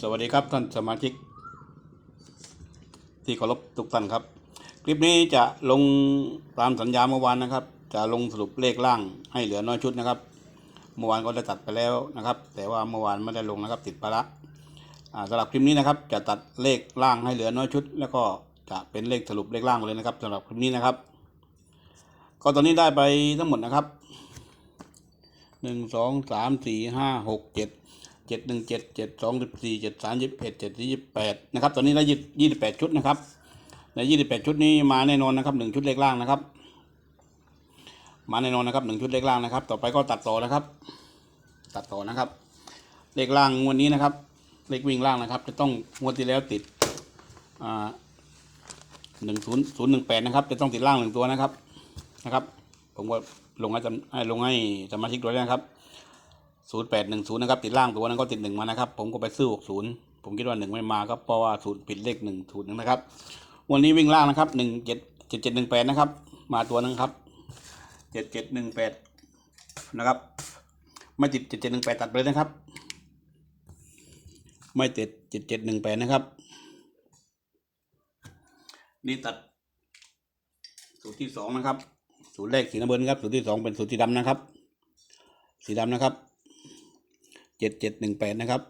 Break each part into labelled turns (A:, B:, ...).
A: สวัสดีครับท่านสมาชิก ที่เคารพทุกท่านครับ คลิปนี้จะลงตามสัญญาเมื่อวานนะครับ จะลงสรุปเลขล่างให้เหลือน้อยชุดนะครับ เมื่อวานก็ได้ตัดไปแล้วนะครับ แต่ว่าเมื่อวานไม่ได้ลงนะครับติดภาระสำหรับคลิปนี้นะครับ จะตัดเลขล่างให้เหลือน้อยชุด แล้วก็จะเป็นเลขสรุปเลขล่างเลยนะครับสำหรับคลิปนี้นะครับ ก็ตอนนี้ได้ไปทั้งหมดนะครับหนึ่งสองสามสี่ห้าหกเจ็ด เจ็ดหนึ่งเจ็ดเจ็ดสองสิบสี่เจ็ดสามสิบเอ็ดเจ็ดยี่สิบแปดนะครับตอนนี้ได้ยี่สิบแปดชุดนะครับในยี่สิบแปดชุดนี้มาแน่นอนนะครับหนึ่งชุดเลขล่างนะครับ มาแน่นอนนะครับหนึ่งชุดเลขล่างนะครับ ต่อไปก็ตัดต่อนะครับ ตัดต่อนะครับ เลขล่างงวันนี้นะครับ เลขวิ่งล่างนะครับ จะต้องงวดที่แล้วติดอ่าหนึ่งศูนย์ศูนย์หนึ่งแปดนะครับ จะต้องติดล่างหนึ่งตัวนะครับนะครับ ผมก็ลงให้จำให้ลงให้สมาชิกด้วยนะครับ ศูนย์แปดหนึ่งศูนย์นะครับติดล่างตัวนั้นก็ติดหนึ่งมานะครับ ผมก็ไปซื้อหกศูนย์ผมคิดว่าหนึ่งไม่มาครับเพราะว่าศูนย์ผิดเลขหนึ่งศูนย์นะครับ วันนี้วิ่งล่างนะครับหนึ่งเจ็ดเจ็ดเจ็ดหนึ่งแปดนะครับ มาตัวนึงครับเจ็ดเจ็ดหนึ่งแปดนะครับ ไม่ติดเจ็ดเจ็ดหนึ่งแปดตัดไปเลยนะครับ ไม่ติดเจ็ดเจ็ดหนึ่งแปดนะครับ นี่ตัดสูตรที่สองนะครับ สูตรแรกสีน้ำเงินครับ สูตรที่สองเป็นสูตรสีดำนะครับ สีดำนะครับ จ็ดเจ็ดหนึ่งแปดนะครับ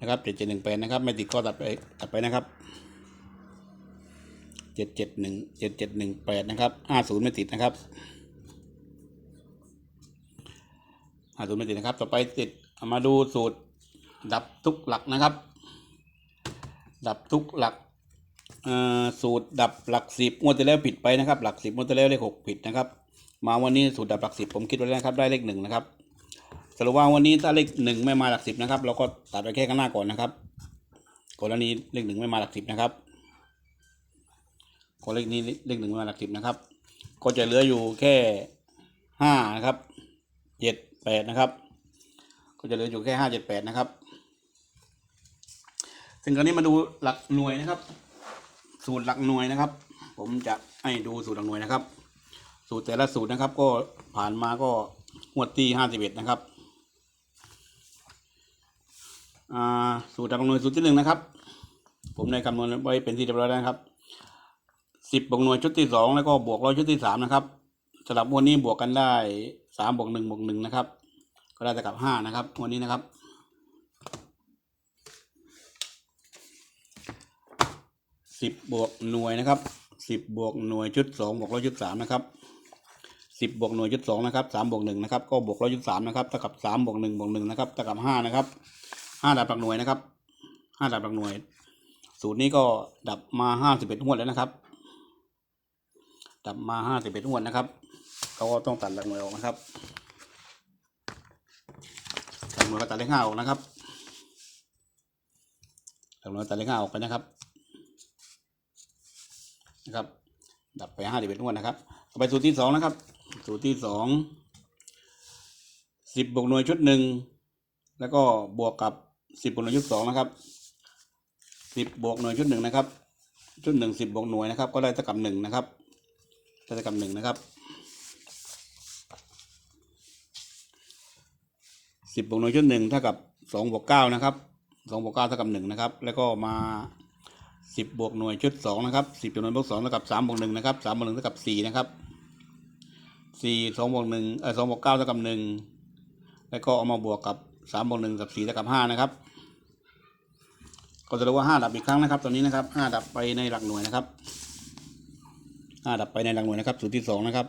A: นะครับเจ็ดเจ็ดหนึ่งแปดนะครับ ไม่ติดก็ตัดไปตัดไปนะครับเจ็ดเจ็ดหนึ่งเจ็ดเจ็ดหนึ่งแปดนะครับห้าศูนย์ไม่ติดนะครับห้าศูนย์ไม่ติดนะครับ ต่อไปติดเอามาดูสูตรดับทุกหลักนะครับ ดับทุกหลักอ่าสูตรดับหลักสิบงวดที่แล้วผิดไปนะครับ หลักสิบงวดที่แล้วเลขหกผิดนะครับ มาวันนี้สูตรดับหลักสิบผมคิดไว้แล้วนะครับได้เลขหนึ่งนะครับสรุปว่าวันนี้ถ้าเลขหนึ่งไม่มาหลักสิบนะครับ เราก็ตัดไปแค่ข้างหน้าก่อนนะครับกรณีเลขหนึ่งไม่มาหลักสิบนะครับกรณีนี้เลขหนึ่งไม่มาหลักสิบนะครับ ก็จะเหลืออยู่แค่ห้านะครับเจ็ดแปดนะครับ ก็จะเหลืออยู่แค่ห้าเจ็ดแปดนะครับซึ่งคราวนี้มาดูหลักหน่วยนะครับ สูตรหลักหน่วยนะครับ ผมจะให้ดูสูตรหลักหน่วยนะครับ สูตรแต่ละสูตรนะครับ ก็ผ่านมาก็งวดที่ห้าสิบเอ็ดนะครับอ่าสูตรหลักหน่วยสูตรที่หนึ่งนะครับ ผมได้คำนวณไว้เป็นที่เรียบร้อยแล้วนะครับสิบบวกหน่วยชุดที่สองแล้วก็บวกร้อยชุดที่สามนะครับสำหรับวันนี้บวกกันได้สามบวกหนึ่งบวกหนึ่งนะครับ ก็ได้เท่ากับห้านะครับวันนี้นะครับสิบบวกหน่วยนะครับสิบบวกหน่วยชุดสองบวกร้อยชุดสามนะครับ สิบบวกหน่วยชุดสองนะครับสามบวกหนึ่งนะครับก็บวกร้อยชุดสามนะครับเท่ากับสามบวกหนึ่งบวกหนึ่งนะครับเท่ากับห้านะครับห้าดับหลักหน่วยนะครับห้าดับหลักหน่วย สูตรนี้ก็ดับมาห้าสิบเอ็ดงวดแล้วนะครับ ดับมาห้าสิบเอ็ดงวดนะครับเขาก็ต้องตัดหลักหน่วยออกนะครับหลักหน่วยก็ตัดเลขห้าออกนะครับหลักหน่วยตัดเลขห้าออกไปนะครับนะครับ ดับไปห้าสิบเอ็ดงวดนะครับต่อไปสูตรที่สองนะครับ สูตรที่สองสิบบวกหน่วยชุดหนึ่งแล้วก็บวกกับสิบบวกหน่วยชุดสองนะครับสิบบวกหน่วยชุดหนึ่งนะครับ ชุดหนึ่งสิบบวกหน่วยนะครับ ก็ได้เท่ากับหนึ่งนะครับได้เท่ากับหนึ่งนะครับสิบบวกหน่วยชุดหนึ่งเท่ากับสองบวกเก้านะครับสองบวกเก้าเท่ากับหนึ่งนะครับ แล้วก็มาสิบบวกหน่วยชุดสองนะครับสิบบวกหน่วยบวกสองเท่ากับสามบวกหนึ่งนะครับสามบวกหนึ่งเท่ากับสี่นะครับ สี่สองบวกหนึ่งเออสองบวกเก้าเท่ากับหนึ่งแล้วก็เอามาบวกกับสามบวกหนึ่งกับสี่เท่ากับห้านะครับ ก็จะรู้ว่าห้าดับอีกครั้งนะครับ ตอนนี้นะครับห้าดับไปในหลักหน่วยนะครับห้าดับไปในหลักหน่วยนะครับสูตรที่สองนะครับ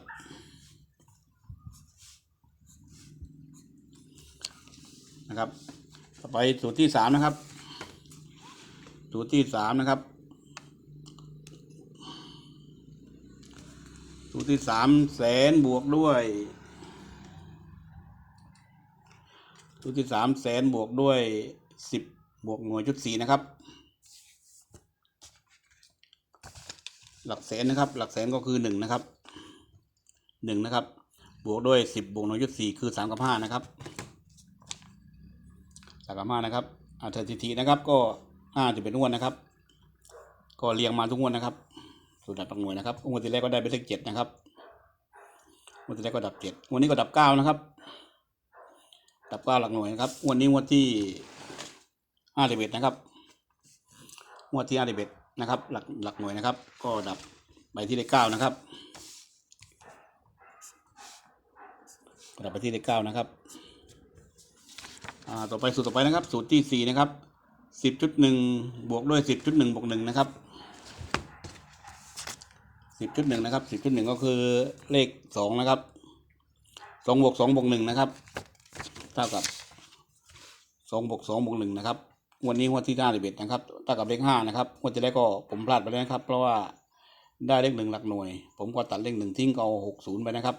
A: นะครับ ต่อไปสูตรที่สามนะครับ สูตรที่สามนะครับ สูตรที่สามแสนบวกด้วย สูตรที่สามแสนบวกด้วยสิบบวกหน่วยชุดสี่นะครับ หลักแสนนะครับ หลักแสนก็คือหนึ่งนะครับหนึ่งนะครับ บวกด้วยสิบบวกหน่วยชุดสี่คือสามกับห้านะครับสามกับห้านะครับอาสถิตินะครับก็ห้าจะเป็นงวดนะครับ ก็เรียงมาทุกงวดนะครับ สูตรดับหลักหน่วยนะครับงวดที่แรกก็ได้เป็นเลขเจ็ดนะครับงวดที่แรกก็ดับเจ็ดงวดนี้ก็ดับเก้านะครับ ดับเก้าหลักหน่วยนะครับงวันนี้งวดที่ห้าสิบเอ็ดนะครับงวดที่ห้าสิบเอ็ดนะครับ หลักหลักหน่วยนะครับ ก็ดับไปที่เลขเก้านะครับดับไปที่เลขเก้านะครับต่อไปสูตรต่อไปนะครับ สูตรที่สี่นะครับสิบจุดหนึ่งบวกด้วยสิบจุดหนึ่งบวกหนึ่งนะครับ สิบจุดหนึ่งนะครับสิบจุดหนึ่งก็คือเลขสองนะครับสองบวกสองบวกหนึ่งนะครับเท่ากับสองบวกสองบวกหนึ่งนะครับวันนี้วันที่ห้าสิบเอ็ดนะครับเท่ากับเลขห้านะครับวันที่แล้ก็ผมพลาดไปแล้วนะครับ เพราะว่าได้เลขหนึ่งหลักหน่วย ผมก็ตัดเลขหนึ่งทิ้งเอาหกศูนย์ไปนะครับ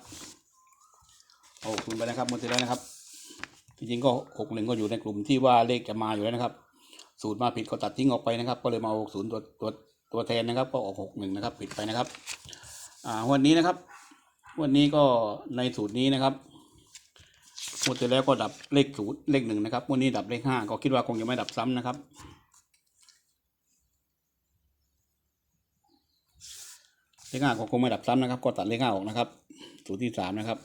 A: เอาหกศูนย์ไปนะครับงวันที่แล้วนะครับจริงๆก็หกหนึ่งก็อยู่ในกลุ่มที่ว่าเลขจะมาอยู่แล้วนะครับ สูตรมาผิดก็ตัดทิ้งออกไปนะครับ ก็เลยมาหกศูนย์ตัวตัว ตัวแทนนะครับก็ออกหกหนึ่งนะครับผิดไปนะครับอ่าวันนี้นะครับ วันนี้ก็ในสูตรนี้นะครับงวดที่แล้วก็ดับเลขศูนย์เลขหนึ่งนะครับวันนี้ดับเลขห้าก็คิดว่าคงจะไม่ดับซ้ำนะครับ เลขห้าก็คงไม่ดับซ้ำนะครับ ก็ตัดเลขห้าออกนะครับสูตรที่สามนะครับ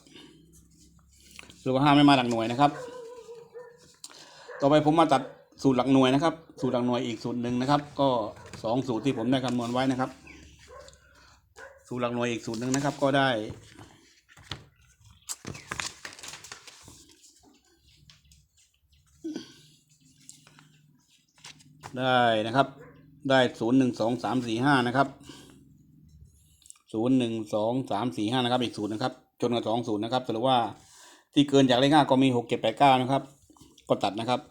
A: สูตรห้าไม่มาหลักหน่วยนะครับ ต่อไปผมมาตัดสูตรหลักหน่วยนะครับ สูตรหลักหน่วยอีกสูตรหนึ่งนะครับ ก็ สองสูตรที่ผมได้คำนวณไว้นะครับ สูตรหลักหน่วยอีกสูตรหนึ่งนะครับ ก็ได้ได้นะครับ ได้ศูนย์หนึ่งสองสามสี่ห้านะครับศูนย์หนึ่งสองสามสี่ห้านะครับ อีกสูตรนะครับ จนกับสองสูตรนะครับสรุปว่าที่เกินจากเลขห้าก็มีหกเจ็ดแปดเก้านะครับ ก็ตัดนะครับ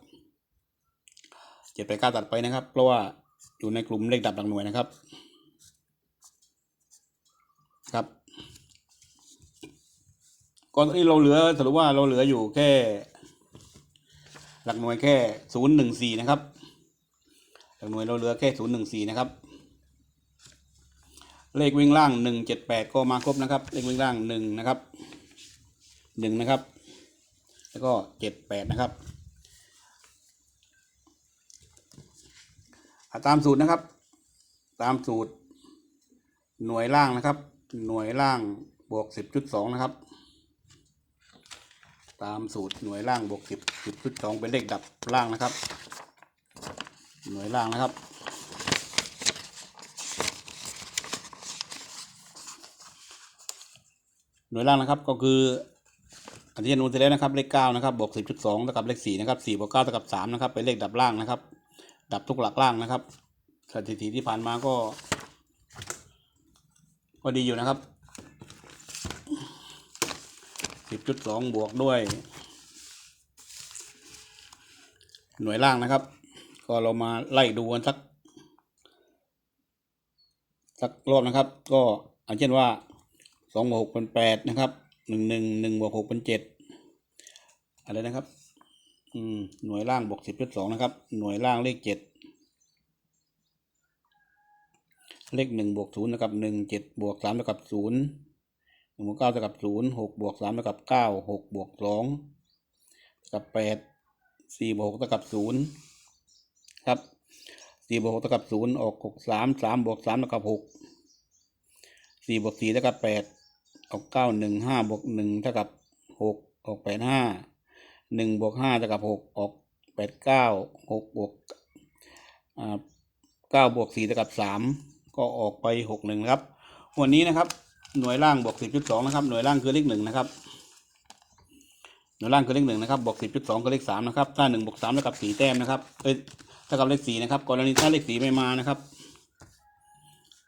A: เจ็ดแปดเก้าตัดไปนะครับ เพราะว่า อยู่ในกลุ่มเลขดับหลักหน่วยนะครับ ครับ ก่อนที่เราเหลือสรุปว่าเราเหลืออยู่แค่ หลักหน่วยแค่ศูนย์หนึ่งสี่นะครับ หลักหน่วยเราเหลือแค่ศูนย์หนึ่งสี่นะครับ เลขวิ่งล่างหนึ่งเจ็ดแปดก็มาครบนะครับ เลขวิ่งล่างหนึ่งนะครับหนึ่งนะครับ แล้วก็เจ็ดแปดนะครับอะ ตามสูตรนะครับ ตามสูตร หน่วยล่างนะครับ หน่วยล่างบวกสิบจุดสองนะครับ ตามสูตรหน่วยล่างบวกสิบสิบจุดสองเป็นเลขดับล่างนะครับ หน่วยล่างนะครับหน่วยล่างนะครับก็คืออันที่นูนไปแล้วนะครับเลขเก้านะครับบวกสิบจุดสองเท่ากับเลขสี่นะครับสี่บวกเก้าเท่ากับสามนะครับเป็นเลขดับล่างนะครับ ดับทุกหลักล่างนะครับ สถิติที่ผ่านมาก็ ก็ดีอยู่นะครับสิบจุดสองบวกด้วย หน่วยล่างนะครับ ก็เรามาไล่ดูกันสัก สักรอบนะครับ ก็เอาเช่นว่าสองบวกหกเป็นแปดนะครับหนึ่งหนึ่งหนึ่งบวกหกเป็นเจ็ดอะไรนะครับ อืมหน่วยล่างบวกสิบจุดสองนะครับ หน่วยล่างเลขเจ็ดเลขหนึ่งบวกศูนย์นะครับหนึ่งเจ็ดบวกสามเท่ากับศูนย์หนึ่งบวกเก้าเท่ากับศูนย์หกบวกสามเท่ากับเก้าหกบวกสองเท่ากับแปดสี่บวกหกเท่ากับศูนย์ครับสี่บวกหกเท่ากับศูนย์ออกหกสามสามบวกสามเท่ากับหกสี่บวกสี่เท่ากับแปดออกเก้าหนึ่งห้าบวกหนึ่งเท่ากับหกออกแปดห้า หนึ่งบวกห้าเท่ากับหกออกแปดเก้าหกบวกอ่าเก้าบวกสี่เท่ากับสามก็ออกไปหกหนึ่งครับ วันนี้นะครับหน่วยล่างบวกสิบจุดสองนะครับ หน่วยล่างคือเลขหนึ่งนะครับ หน่วยล่างคือเลขหนึ่งนะครับบวกสิบจุดสองคือเลขสามนะครับ ถ้าหนึ่งบวกสามเท่ากับสี่แต้มนะครับเอ้ยเท่ากับเลขสี่นะครับ กรณีถ้าเลขสี่ไม่มานะครับ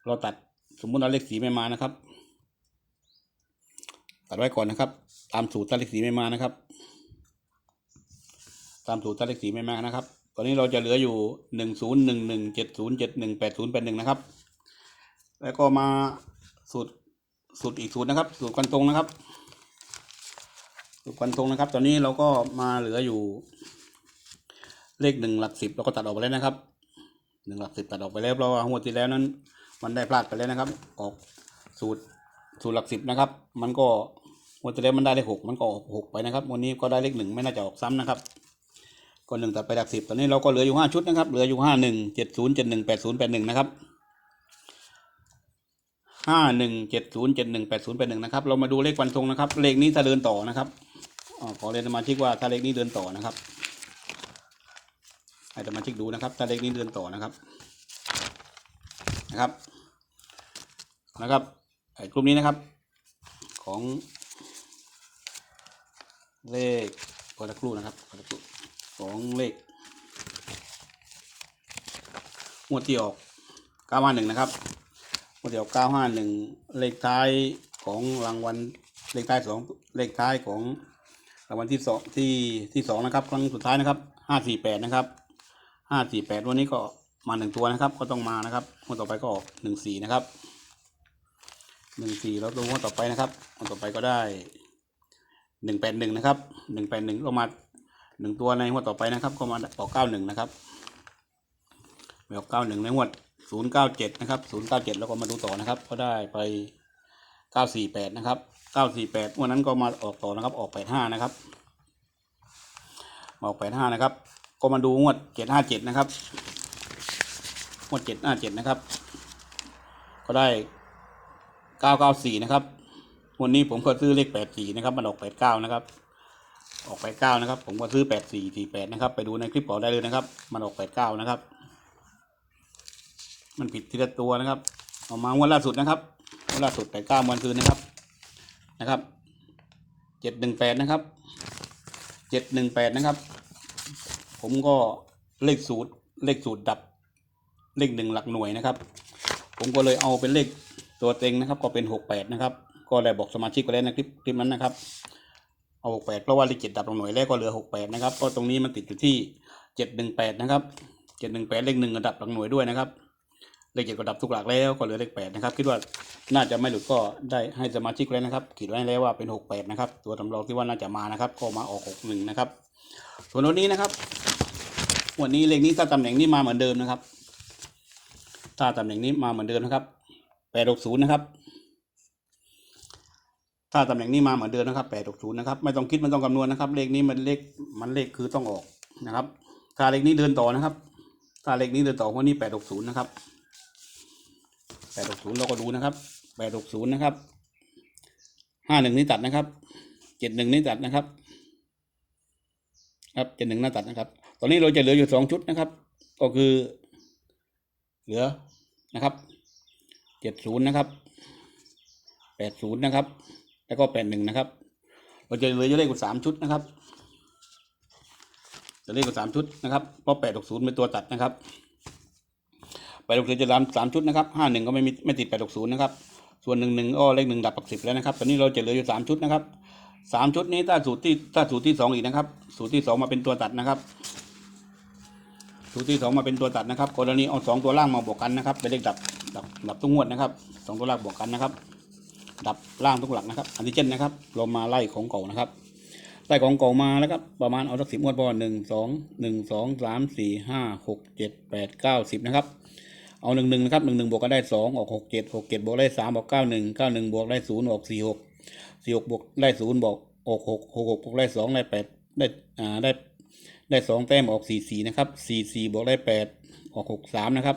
A: เราตัดสมมุติเราเลขสี่ไม่มานะครับตัดไว้ก่อนนะครับ ตามสูตรถ้าเลขสี่ไม่มานะครับามสูตรถ้าเลขสี่ไม่มานะครับ ตอนนี้เราจะเหลืออยู่หนึ่งศูนย์หนึ่งหนึ่งเจ็ดศูนย์เจ็ดหนึ่งแปดศูนย์แปดหนึ่งนะครับ แล้วก็มาสูตรสูตรอีกสูตรนะครับ สูตรกันตรงนะครับ สูตรกันตรงนะครับ ตอนนี้เราก็มาเหลืออยู่เลขหนึ่งหลักสิบเราก็ตัดออกไปแล้วนะครับหนึ่งหลักสิบตัดออกไปแล้วเพราะว่าหัวดที่แล้วนั้น มันได้พลาดไปแล้วนะครับ ออกสูตรสูตรหลักสิบนะครับ มันก็หัวดที่แล้วมันได้เลขหกมันก็ออกหกไปนะครับ วันนี้ก็ได้เลขหนึ่งไม่น่าจะออกซ้ำนะครับ ก็หนึ่งตัดไปหลักสิบตอนนี้เราก็เหลืออยู่ห้าชุดนะครับ เหลืออยู่ห้าหนึ่งเจ็ดศูนย์เจ็ดหนึ่งแปดศูนย์แปดหนึ่งนะครับห้าหนึ่งเจ็ดศูนย์เจ็ดหนึ่งแปดศูนย์แปดหนึ่งนะครับ เรามาดูเลขฟันธงนะครับ เลขนี้ถ้าเดินต่อนะครับอขอเรียนสมาชิกว่าถ้าเลขนี้เดินต่อนะครับ ให้สมาชิกดูนะครับ ถ้าเลขนี้เดินต่อนะครับ นะครับ นะครับไอ้กลุ่มนี้นะครับ ของเลขกอตะกรูนะครับกอตะกรู ของเลขงวดที่ออกเก้าห้าหนึ่งนะครับงวดที่ออกเก้าห้าหนึ่งเลขท้ายของรางวัลเลขท้ายสองเลขท้ายของรางวัลที่สองที่ที่สองนะครับ ครั้งสุดท้ายนะครับห้าสี่แปดนะครับห้าสี่แปดวันนี้ก็มาหนึ่งตัวนะครับ ก็ต้องมานะครับงวดต่อไปก็ออกหนึ่งสี่นะครับหนึ่งสี่แล้วตัวงวดต่อไปนะครับงวดต่อไปก็ได้หนึ่งแปดหนึ่งนะครับหนึ่งแปดหนึ่งก็มา หนึ่งตัวในงวดต่อไปนะครับก็มาออกเก้าหนึ่งนะครับออกเก้าหนึ่งในงวดศูนย์เก้าเจ็ดนะครับศูนย์เก้าเจ็ดแล้วก็มาดูต่อนะครับ ก็ได้ไปเก้าสี่แปดนะครับเก้าสี่แปดวันนั้นก็มาออกต่อนะครับ ออกแปดห้านะครับออกแปดห้านะครับ ก็มาดูงวดเจ็ดห้าเจ็ดนะครับงวดเจ็ดห้าเจ็ดนะครับ ก็ได้เก้าเก้าสี่นะครับวันนี้ผมก็ซื้อเลขแปดสี่นะครับมันออกแปดเก้านะครับ ออกแปดเก้านะครับ ผมก็ซื้อแปดสี่สี่แปดนะครับ ไปดูในคลิปต่อได้เลยนะครับ มันออกแปดเก้านะครับ มันผิดทีละตัวนะครับออกมางวดล่าสุดนะครับงวดล่าสุดแปดเก้าวันคืนนะครับนะครับเจ็ดหนึ่งแปดนะครับเจ็ดหนึ่งแปดนะครับ ผมก็เลขสูตรเลขสูตรดับเลขหนึ่งหลักหน่วยนะครับ ผมก็เลยเอาเป็นเลขตัวเต็งนะครับ ก็เป็นหกแปดนะครับ ก็ได้บอกสมาชิกไปแล้วในคลิปคลิปนั้นนะครับ เอาหกแปดเพราะว่าเลขเจ็ดดับลงหน่วยแรกก็เหลือหกแปดนะครับก็ตรงนี้มันติดอยู่ที่เจ็ดหนึ่งแปดนะครับเจ็ดหนึ่งแปดเลขหนึ่งดับหลักหน่วยด้วยนะครับเลขเจ็ดก็ดับทุกหลักแล้วก็เหลือเลขแปดนะครับคิดว่าน่าจะไม่หลุดก็ได้ให้สมาชิกแล้วนะครับขีดไว้แล้วว่าเป็นหกแปดนะครับตัวสำรองที่ว่าน่าจะมานะครับ ก็มาออกหกหนึ่งนะครับส่วนวันนี้นะครับ วันนี้เลขนี้ถ้าตำแหน่งนี้มาเหมือนเดิมนะครับ ถ้าตำแหน่งนี้มาเหมือนเดิมนะครับแปดหกศูนย์นะครับ ถ้าตำแหน่งนี้มาเหมือนเดิมนะครับแปดหกศูนย์นะครับไม่ต้องคิดไม่ต้องคำนวณนะครับ เลขนี้มันเลขมันเลขคือต้องออกนะครับ ถ้าเลขนี้เดินต่อนะครับ ถ้าเลขนี้เดินต่อวันนี้แปดหกศูนย์นะครับแปดหกศูนย์เราก็ดูนะครับแปดหกศูนย์นะครับห้าหนึ่งนี่ตัดนะครับเจ็ดหนึ่งนี่ตัดนะครับ ครับเจ็ดหนึ่งน่าตัดนะครับ ตอนนี้เราจะเหลืออยู่สองชุดนะครับ ก็คือ เหลือนะครับเจ็ดศูนย์นะครับแปดศูนย์นะครับ แล้วก็แปดหนึ่งนะครับ เราจะเหลือจะเลขกว่าสามชุดนะครับ จะเลขกว่าสามชุดนะครับ เพราะแปดหกศูนย์เป็นตัวตัดนะครับแปดหกศูนย์จะรำสามชุดนะครับห้าหนึ่งก็ไม่มีไม่ติดแปดหกศูนย์นะครับ ส่วนหนึ่งหนึ่งก็เลขหนึ่งดับปักสิบแล้วนะครับ ตอนนี้เราจะเหลืออยู่สามชุดนะครับสามชุดนี้ถ้าสูตรที่ถ้าสูตรที่สองอีกนะครับ สูตรที่สองมาเป็นตัวตัดนะครับ สูตรที่สองมาเป็นตัวตัดนะครับ กรณีเอาสองตัวล่างมาบวกกันนะครับเป็นเลขดับดับดับทุกงวดนะครับสองตัวล่างบวกกันนะครับ ดับล่างทุกหลักนะครับอันที่เช่นนะครับเรามาไล่ของเก่านะครับไล่ของเก่ามาแล้วครับประมาณเอาสักสิบงวดพอหนึ่งสองหนึ่งสองสามสี่ห้าหกเจ็ดแปดเก้าสิบนะครับเอาหนึ่งหนึ่งนะครับหนึ่งหนึ่งบวกก็ได้สองออกหกเจ็ดหกเจ็ดบวกได้สามออกเก้าหนึ่งเก้าหนึ่งบวกได้ศูนย์ออกสี่หกสี่หกบวกได้ศูนย์บอกออกหกหกหกบวกได้สองได้แปดได้อ่าได้ได้สองแต้มออกสี่สี่นะครับสี่สี่บวกได้แปดออกหกสามนะครับ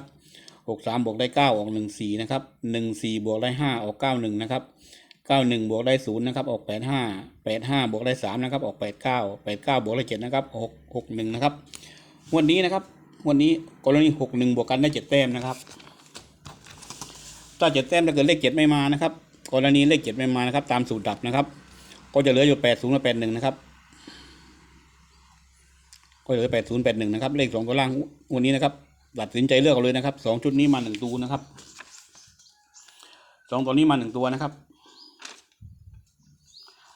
A: หกสามบวกได้เก้าออกหนึ่งสี่นะครับหนึ่งสี่บวกได้ห้าออกเก้าหนึ่งนะครับเก้าหนึ่งบวกได้ศูนย์นะครับออกแปดห้าแปดห้าบวกได้สามนะครับออกแปดเก้าแปดเก้าบวกได้เจ็ดนะครับหกหกหนึ่งนะครับวันนี้นะครับวันนี้กรณีหกหนึ่งบวกกันได้เจ็ดแต้มนะครับถ้าเจ็ดแต้มถ้าเกิดเลขเจ็ดไม่มานะครับกรณีเลขเจ็ดไม่มานะครับ ตามสูตรดับนะครับ ก็จะเหลืออยู่แปดศูนย์กับแปดหนึ่งนะครับก็เหลือแปดศูนย์แปดหนึ่งนะครับ เลขสองตัวล่างวันนี้นะครับ ตัดสินใจเลือกเอาเลยนะครับสองชุดนี้มาหนึ่งตัวนะครับสองตัวนี้มาหนึ่งตัวนะครับ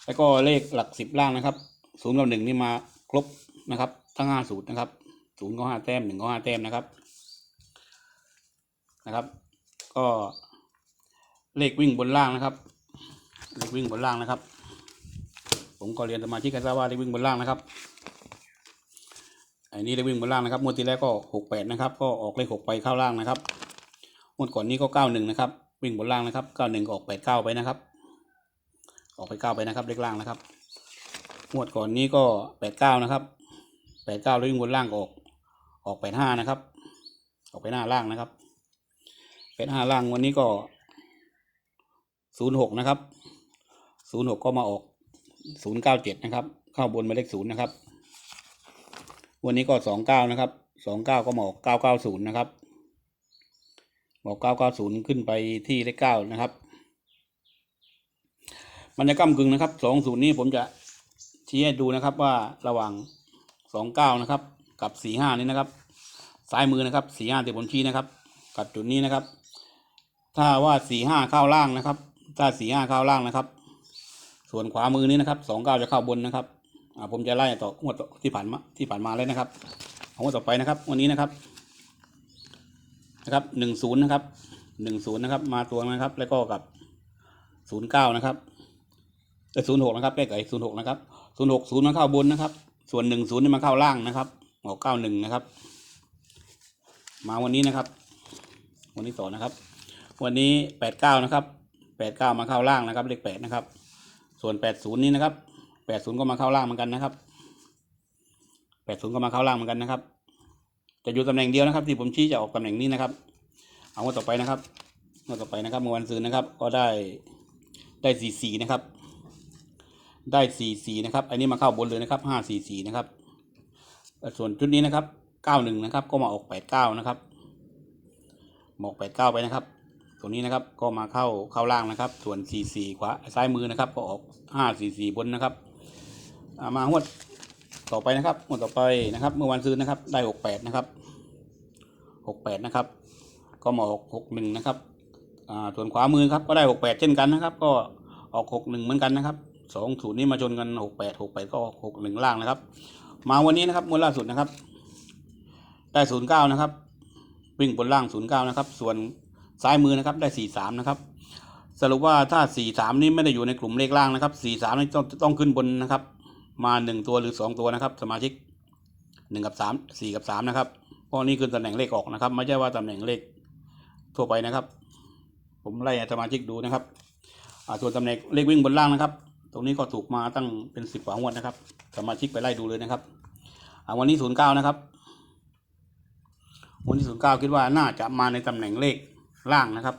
A: แล้วก็เลขหลักสิบล่างนะครับศูนย์กับหนึ่งนี่มาครบนะครับ ทั้งห้าสูตรนะครับศูนย์ก็ห้าแต้มหนึ่งก็ห้าแต้มนะครับนะครับ ก็เลขวิ่งบนล่างนะครับ เลขวิ่งบนล่างนะครับ ผมก็เรียนสมาชิกกันทราบว่าเลขวิ่งบนล่างนะครับ อ้นี่เลขวิ่งบนล่างนะครับงวดที่แล้วก็หกแปดนะครับ ก็ออกเลขหกไปเข้าล่างนะครับงวดก่อนนี้ก็เก้าหนึ่งนะครับ วิ่งบนล่างนะครับเก้าหนึ่งก็ออกแปดเก้าไปนะครับ ออกไปเก้าไปนะครับเลขล่างนะครับงวดก่อนนี้ก็แปดเก้านะครับแปดเก้าแล้ววิ่งบนล่างก็ออก ออกแปดห้านะครับ ออกไปหน้าล่างนะครับเป็นห้าล่างวันนี้ก็ศูนย์หกนะครับศูนย์หกก็มาออกศูนย์เก้าเจ็ดนะครับ เข้าบนมาเลขศูนย์นะครับ วันนี้ก็สองเก้านะครับสองเก้าก็หมอกเก้าเก้าศูนย์นะครับบอกเก้าเก้าศูนย์ขึ้นไปที่เลขเก้านะครับ มันจะก้ากึ่งนะครับสองศูนย์นี้ผมจะชี้ให้ดูนะครับว่าระหว่างสองเก้านะครับ กับสี่ห้านี้นะครับ ซ้ายมือนะครับสี่ห้าที่ผมชี้นะครับ กับจุดนี้นะครับ ถ้าว่าสี่ห้าเข้าล่างนะครับ ถ้าสี่ห้าเข้าล่างนะครับ ส่วนขวามือนี้นะครับสองเก้าจะเข้าบนนะครับ ผมจะไล่ต่องวดที่ผ่านมาที่ผ่านมาเลยนะครับเองวดต่อไปนะครับ วันนี้นะครับ นะครับหนึ่งศูนย์นะครับหนึ่งศูนย์นะครับ มาตัวนะครับ แล้วก็กับศูนย์เก้านะครับเอศูนย์หกนะครับใกล้ๆศูนย์หกนะครับศูนย์หกศูนย์มาเข้าบนนะครับ ส่วนหนึ่งศูนย์นี่มาเข้าล่างนะครับออกเก้าหนึ่งนะครับ มาวันนี้นะครับ วันนี้ต่อนะครับ วันนี้แปดเก้านะครับแปดเก้ามาเข้าล่างนะครับ เลขแปดนะครับ ส่วนแปดศูนย์นี้นะครับ แปดศูนย์ก็มาเข้าล่างเหมือนกันนะครับแปดศูนย์ก็มาเข้าล่างเหมือนกันนะครับ จะอยู่ตำแหน่งเดียวนะครับ ที่ผมชี้จะออกตำแหน่งนี้นะครับ เอางวดต่อไปนะครับงวดต่อไปนะครับเมื่อวันซืนนะครับ ก็ได้ได้สี่สี่นะครับ ได้สี่สี่นะครับ อันนี้มาเข้าบนเลยนะครับห้าสี่สี่นะครับ ส่วนชุดนี้นะครับเก้าหนึ่งนะครับ ก็มาออกแปดเก้านะครับมอกแปดเก้าไปนะครับตัวนี้นะครับก็มาเข้าเข้าล่างนะครับ ส่วนสี่สี่ขวาซ้ายมือนะครับ ก็ออกห้าสี่สี่บนนะครับ มางวดต่อไปนะครับงวดต่อไปนะครับ เมื่อวันซืนนะครับ ได้หกแปดนะครับหกแปดนะครับ ก็มาออกหกหนึ่งนะครับส่วนขวามือครับก็ได้หกแปดเช่นกันนะครับ ก็ออกหกหนึ่งเหมือนกันนะครับสองศูนย์นี้มาชนกันหกแปดหกแปดก็ออกหกหนึ่งล่างนะครับ มาวันนี้นะครับงวดล่าสุดนะครับ ได้ศูนย์เก้านะครับ วิ่งบนล่างศูนย์เก้านะครับ ส่วนซ้ายมือนะครับ ได้สี่สามนะครับสรุปว่าถ้าสี่สามนี้ไม่ได้อยู่ในกลุ่มเลขล่างนะครับสี่สามนี่ต้องต้องขึ้นบนนะครับ มาหนึ่งตัวหรือสองตัวนะครับ สมาชิกหนึ่งกับสามสี่กับสามนะครับเพราะนี่คือตำแหน่งเลขออกนะครับ ไม่ใช่ว่าตำแหน่งเลขทั่วไปนะครับ ผมไล่สมาชิกดูนะครับส่วนตำแหน่งเลขวิ่งบนล่างนะครับ ตรงนี้ก็ถูกมาตั้งเป็นสิบกว่างวดนะครับ สมาชิกไปไล่ดูเลยนะครับวันนี้ศูนย์เก้านะครับ วันที่ศูนย์เก้าคิดว่าน่าจะมาในตำแหน่งเลขล่างนะครับ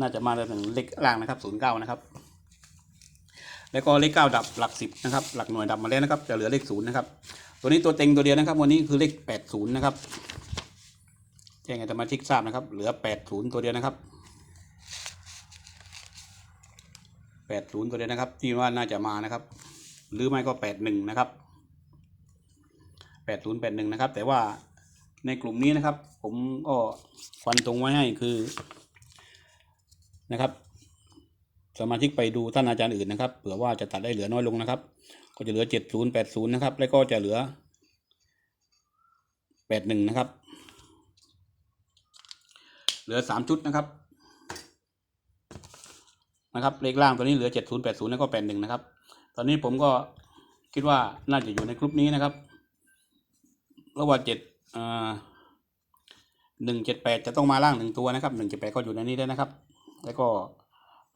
A: น่าจะมาในตำแหน่งเลขล่างนะครับศูนย์เก้านะครับ แล้วก็เลขเก้าดับหลักสิบนะครับหลักหน่วยดับมาแล้วนะครับจะเหลือเลขศูนย์นะครับตัวนี้ตัวเต็งตัวเดียวนะครับวันนี้คือเลขแปดศูนย์นะครับแจ้งให้สมาชิกทราบนะครับเหลือแปดศูนย์ตัวเดียวนะครับแปดศูนย์ตัวเดียวนะครับที่ว่าน่าจะมานะครับ หรือไม่ก็แปดหนึ่งนะครับแปดศูนย์แปดหนึ่งนะครับ แต่ว่าในกลุ่มนี้นะครับ ผมก็ฟันตรงไว้ให้คือนะครับ สมาชิกไปดูท่านอาจารย์อื่นนะครับเผื่อว่าจะตัดได้เหลือน้อยลงนะครับ ก็จะเหลือเจ็ดศูนย์แปดศูนย์นะครับ แล้วก็จะเหลือแปดหนึ่งนะครับ เหลือสามชุดนะครับ นะครับเลขล่างตัวนี้เหลือเจ็ดศูนย์แปดศูนย์แล้วก็แปดหนึ่งนะครับ ตอนนี้ผมก็คิดว่าน่าจะอยู่ในกลุ่มนี้นะครับระหว่างเจ็ดหนึ่งเจ็ดแปดจะต้องมาล่างหนึ่งตัวนะครับหนึ่งเจ็ดแปดก็อยู่ในนี้ได้นะครับ แล้วก็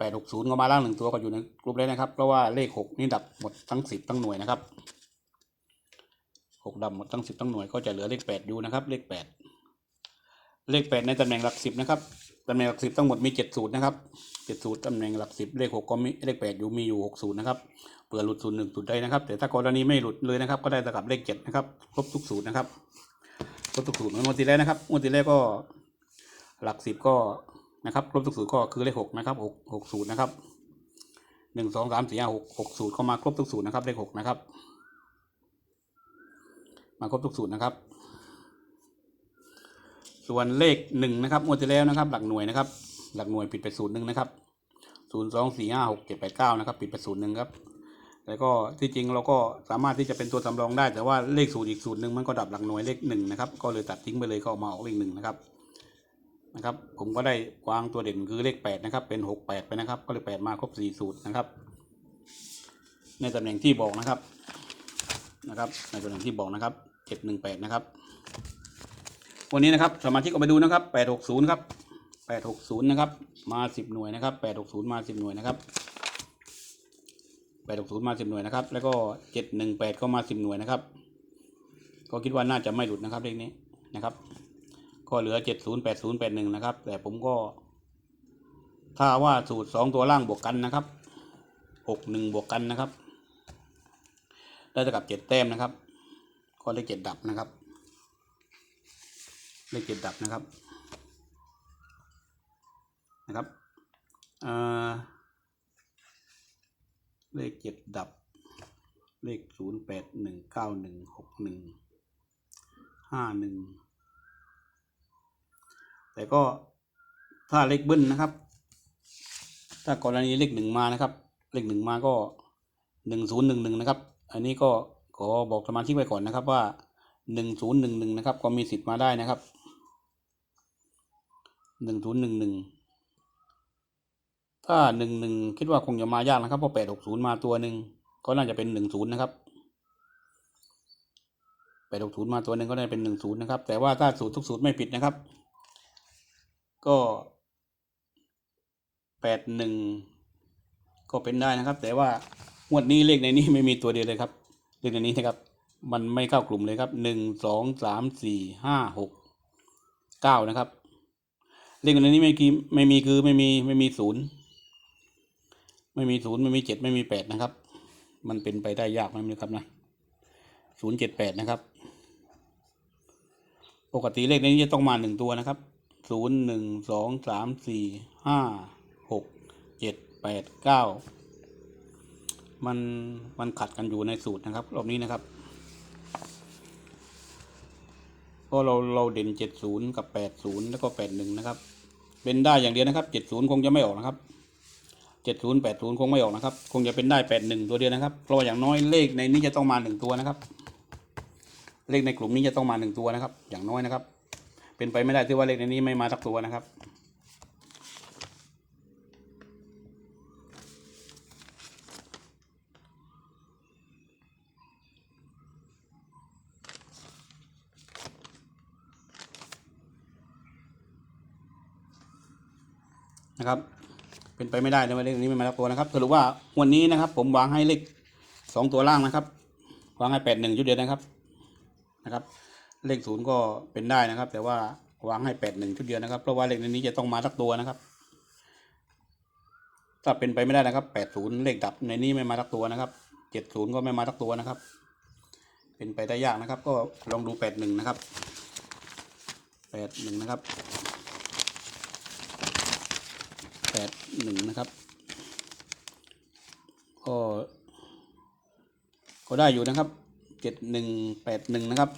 A: แปดหกศูนย์ก็มาล่างหนึ่งตัวก็อยู่ในกลุ่มได้นะครับ เพราะว่าเลขหกนี่ดับหมดทั้งสิบทั้งหน่วยนะครับหกดับหมดทั้งสิบทั้งหน่วยก็จะเหลือเลขแปดอยู่นะครับ เลขแปดเลขแปดในตำแหน่งหลักสิบนะครับตำแหน่งหลักสิบทั้งหมดมีเจ็ดสูตรนะครับเจ็ดสูตรตำแหน่งหลักสิบเลขหกก็มีเลขแปดอยู่มีอยู่หกสูตรนะครับเผื่อหลุดสูตรหนึ่งสูตรใดนะครับ แต่ถ้ากรณีไม่หลุดเลยนะครับ ก็ได้เท่ากับเลขเจ็ดนะครับครบทุกสูตรนะครับครบทุกสูตรเหมือนงวดที่แล้วนะครับงวดที่แล้วก็หลักสิบก็ นะครับครบทุกสูตรก็คือเลขหกนะครับหกหกสูตรนะครับหนึ่งสองสามสี่ห้าหกหกสูตรเข้ามาครบทุกสูตรนะครับเลขหกนะครับ มาครบทุกสูตรนะครับ ส่วนเลขหนึ่งนะครับงวดที่แล้วนะครับ หลักหน่วยนะครับ หลักหน่วยปิดไปสูตรหนึ่งนะครับศูนย์สองสี่ห้าหกเจ็ดแปดเก้านะครับ ปิดไปสูตรหนึ่งครับแล้วก็ที่จริงเราก็สามารถที่จะเป็นตัวสำรองได้ แต่ว่าเลขสูตรอีกสูตรหนึ่งมันก็ดับหลักหน่วยเลขหนึ่งนะครับ ก็เลยตัดทิ้งไปเลยก็ออกมาออกเลขหนึ่งนะครับ นะครับ ผมก็ได้วางตัวเด่นคือเลขแปดนะครับ เป็นหกแปดไปนะครับ ก็เลยแปดมาครบสี่สูตรนะครับ ในตำแหน่งที่บอกนะครับ นะครับ ในตำแหน่งที่บอกนะครับเจ็ดหนึ่งแปดนะครับ วันนี้นะครับสมาชิกก็ไปดูนะครับแปดหกศูนย์ครับแปดหกศูนย์นะครับ มาสิบหน่วยนะครับแปดหกศูนย์มาสิบหน่วยนะครับแปดหกศูนย์มาสิบหน่วยนะครับ แล้วก็เจ็ดหนึ่งแปดก็มาสิบหน่วยนะครับ ก็คิดว่าน่าจะไม่หลุดนะครับเลขนี้นะครับ ก็เหลือเจ็ดศูนย์แปดศูนย์แปดหนึ่งนะครับ แต่ผมก็ ถ้าว่าสูตรสองตัวล่างบวกกันนะครับหกหนึ่งบวกกันนะครับ ได้เท่ากับเจ็ดแต้มนะครับก็เลขเจ็ดดับนะครับ เลขเจ็ดดับนะครับ นะครับเออเลขเจ็ดดับ เลขศูนย์แปดหนึ่งเก้าหนึ่งหกหนึ่งห้าหนึ่ง แต่ก็ถ้าเลขเบิ้ลนะครับ ถ้ากรณีเลขหนึ่งมานะครับ เลขหนึ่งมาก็หนึ่งศูนย์หนึ่งหนึ่งนะครับ อันนี้ก็ขอบอกสมาชิกไว้ก่อนนะครับว่าหนึ่งศูนย์หนึ่งหนึ่งนะครับ ก็มีสิทธิ์มาได้นะครับหนึ่งศูนย์หนึ่งหนึ่งถ้าหนึ่งหนึ่งคิดว่าคงจะมายากนะครับเพราะแปดหกศูนย์มาตัวหนึ่งก็น่าจะเป็นหนึ่งศูนย์นะครับแปดหกศูนย์มาตัวหนึ่งก็ได้เป็นหนึ่งศูนย์นะครับ แต่ว่าถ้าสูตรทุกสูตรไม่ผิดนะครับ ก็แปดหนึ่งก็เป็นได้นะครับ แต่ว่างวดนี้เลขในนี้ไม่มีตัวเดียวเลยครับเลขในนี้นะครับ มันไม่เข้ากลุ่มเลยครับหนึ่งสองสามสี่ห้าหกเก้านะครับ เลขในนี้ไม่กีไม่มีคือไม่มีไม่มีศูนย์ไม่มีศูนย์ไม่มีเจ็ดไม่มีแปดนะครับ มันเป็นไปได้ยากนะครับนะศูนย์เจ็ดแปดนะครับ ปกติเลขในนี้จะต้องมาหนึ่งตัวนะครับ ศูนย์หนึ่งสองสามสี่ห้าหกเจ็ดแปดเก้ามันมันขัดกันอยู่ในสูตรนะครับ รอบนี้นะครับก็เราเราเด่นเจ็ดศูนย์กับแปดศูนย์แล้วก็แปดหนึ่งนะครับ เป็นได้อย่างเดียวนะครับเจ็ดศูนย์คงจะไม่ออกนะครับเจ็ดศูนย์แปดศูนย์คงไม่ออกนะครับ คงจะเป็นได้แปดหนึ่งตัวเดียวนะครับ เพราะว่าอย่างน้อยเลขในนี้จะต้องมาหนึ่งตัวนะครับ เลขในกลุ่มนี้จะต้องมาหนึ่งตัวนะครับ อย่างน้อยนะครับ เป็นไปไม่ได้ที่ว่าเลขในนี้ไม่มาสักตัวนะครับ นะครับ เป็นไปไม่ได้เลยว่าเลขนี้ไม่มาสักตัวนะครับสรุปว่าวันนี้นะครับ ผมวางให้เลขสองตัวล่างนะครับวางให้แปดหนึ่งชุดเดียวนะครับนะครับ เลขศูนย์ก็เป็นได้นะครับ แต่ว่าวางให้แปดหนึ่งชุดเดียวนะครับเพราะว่าเลขในนี้จะต้องมาสักตัวนะครับ ถ้าเป็นไปไม่ได้นะครับแปดศูนย์เลขดับในนี้ไม่มาสักตัวนะครับเจ็ดศูนย์ก็ไม่มาสักตัวนะครับ เป็นไปได้ยากนะครับ ก็ลองดูแปดหนึ่งนะครับแปดหนึ่งนะครับแปดหนึ่งนะครับก็ก็ได้อยู่นะครับเจ็ดหนึ่งแปดหนึ่งนะครับ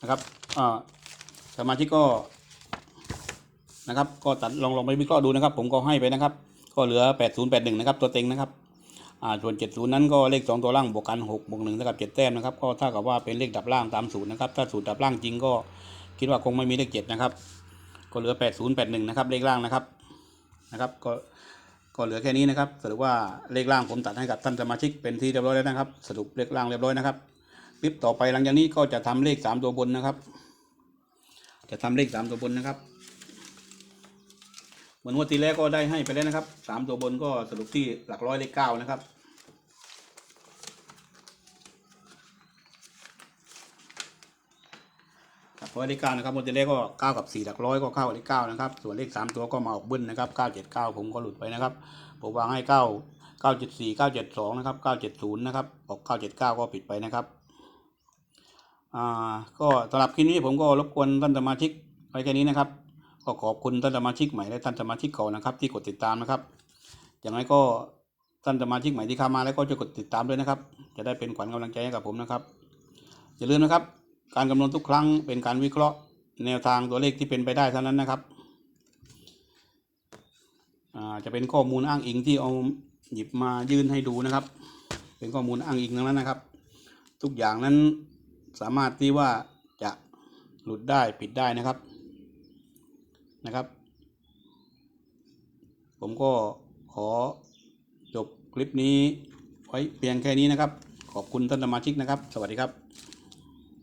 A: นะครับสมาชิกก็นะครับ ก็ตัดลองลองไปวิเคราะห์ดูนะครับ ผมก็ให้ไปนะครับ ก็เหลือแปดศูนะครับ ตัวเต็งนะครับส่วนเจ็ดศูนย์นั้นก็เลขสองตัวล่างบวกกันหกบวกหนึ่งเท่ากับเจ็ดแต้มนะครับ ก็เท่ากับว่าเป็นเลขดับล่างตามสูตรนะครับ ถ้าสูตรดับล่างจริงก็คิดว่าคงไม่มีเลขเจ็ดนะครับ ก็เหลือแปดศูนย์แปดหนึ่งนะครับ เลขล่างนะครับ นะครับ ก็ก็เหลือแค่นี้นะครับ สรุปว่าเลขล่างผมตัดให้กับท่านสมาชิกเป็นที่เรียบร้อยแล้วนะครับ สรุปเลขล่างเรียบร้อยนะครับ คลิปต่อไปหลังจากนี้ก็จะทำเลขสามตัวบนนะครับ จะทำเลขสามตัวบนนะครับเหมือนวันที่แล้วก็ได้ให้ไปแล้วนะครับสามตัวบนก็สรุปที่หลักร้อยเลขเก้านะครับหลักร้อยเลขเก้านะครับงวันที่แล้วก็เก้ากับสี่หลักร้อยก็เข้าเลขเก้านะครับส่วนเลขสามตัวก็มาออกบิ้ลนะครับเก้าเจ็ดเก้าผมก็หลุดไปนะครับผมวางให้เก้าเก้าเจ็ดสี่เก้าเจ็ดสองนะครับเก้าเจ็ดศูนย์นะครับออกเก้าเจ็ดเก้าก็ผิดไปนะครับ อ่าก็สำหรับคลิปนี้ผมก็รบกวนท่านสมาชิกไว้แค่นี้นะครับ ก็ขอบคุณท่านสมาชิกใหม่และท่านสมาชิกเก่านะครับ ที่กดติดตามนะครับอย่างไรก็ท่านสมาชิกใหม่ที่เข้ามาแล้วก็จะกดติดตามด้วยนะครับ จะได้เป็นขวัญกำลังใจให้กับผมนะครับ อย่าลืมนะครับ การคำนวณทุกครั้งเป็นการวิเคราะห์ แนวทางตัวเลขที่เป็นไปได้เท่านั้นนะครับอ่าจะเป็นข้อมูลอ้างอิงที่เอาหยิบมายื่นให้ดูนะครับ เป็นข้อมูลอ้างอิงทั้งนั้นนะครับ ทุกอย่างนั้น สามารถที่ว่าจะหลุดได้ผิดได้นะครับนะครับ ผมก็ขอจบคลิปนี้ไว้เพียงแค่นี้นะครับ ขอบคุณท่านสมาชิกนะครับ สวัสดีครับ